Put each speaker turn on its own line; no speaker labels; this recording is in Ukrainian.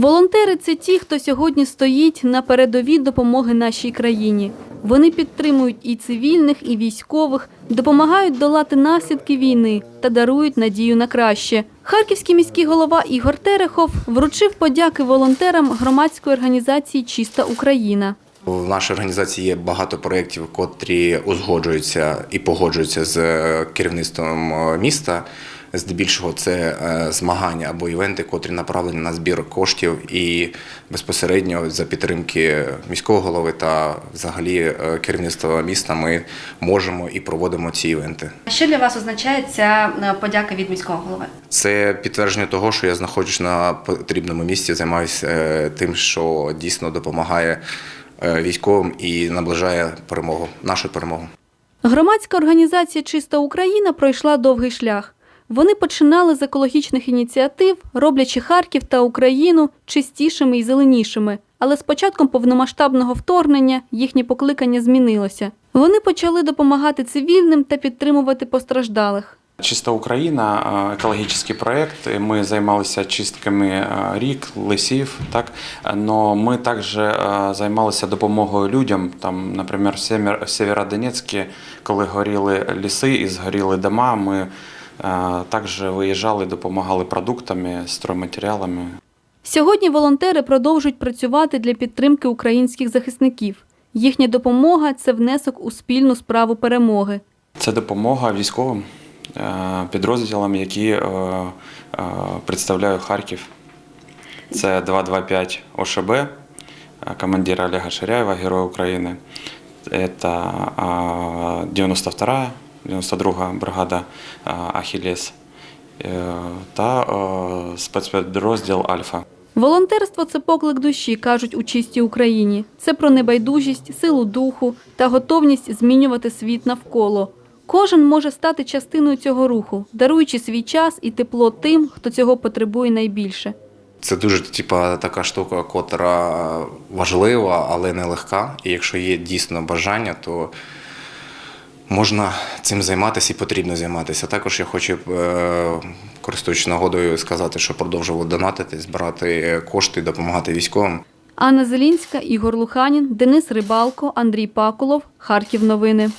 Волонтери це ті, хто сьогодні стоїть на передовій допомоги нашій країні. Вони підтримують і цивільних, і військових, допомагають долати наслідки війни та дарують надію на краще. Харківський міський голова Ігор Терехов вручив подяки волонтерам громадської організації Чиста Україна.
В нашій організації є багато проєктів, котрі узгоджуються і погоджуються з керівництвом міста. Здебільшого це е, змагання або івенти, котрі направлені на збір коштів і безпосередньо за підтримки міського голови та взагалі е, керівництва міста ми можемо і проводимо ці івенти.
Що для вас означає ця е, подяка від міського голови?
Це підтвердження того, що я знаходжусь на потрібному місці, займаюся тим, що дійсно допомагає військовим і наближає перемогу, нашу перемогу.
Громадська організація Чиста Україна пройшла довгий шлях. Вони починали з екологічних ініціатив, роблячи Харків та Україну чистішими і зеленішими. Але з початком повномасштабного вторгнення їхнє покликання змінилося. Вони почали допомагати цивільним та підтримувати постраждалих.
Чиста Україна, екологічний проєкт. Ми займалися чистками рік, лисів. Так, но ми також займалися допомогою людям. Там, наприклад, в Сєвєр- в коли горіли ліси і згоріли дома, ми також виїжджали, допомагали продуктами, стройматеріалами.
Сьогодні волонтери продовжують працювати для підтримки українських захисників. Їхня допомога це внесок у спільну справу перемоги.
Це допомога військовим е, підрозділам, які е, е, представляють Харків. Це 225 ОШБ, е, командира Олега Ширяєва, Герой України. Це 92 92 бригада Ахілес е, та спецпідрозділ Альфа.
Волонтерство це поклик душі, кажуть у чистій Україні. Це про небайдужість, силу духу та готовність змінювати світ навколо. Кожен може стати частиною цього руху, даруючи свій час і тепло тим, хто цього потребує найбільше.
Це дуже типа, така штука, котра важлива, але не легка. І якщо є дійсно бажання, то можна цим займатися і потрібно займатися. Також я хочу, е, користуючись нагодою, сказати, що продовжував донатити, збирати кошти, допомагати військовим.
Анна Зелінська, Ігор Луханін, Денис Рибалко, Андрій Пакулов. Харків новини.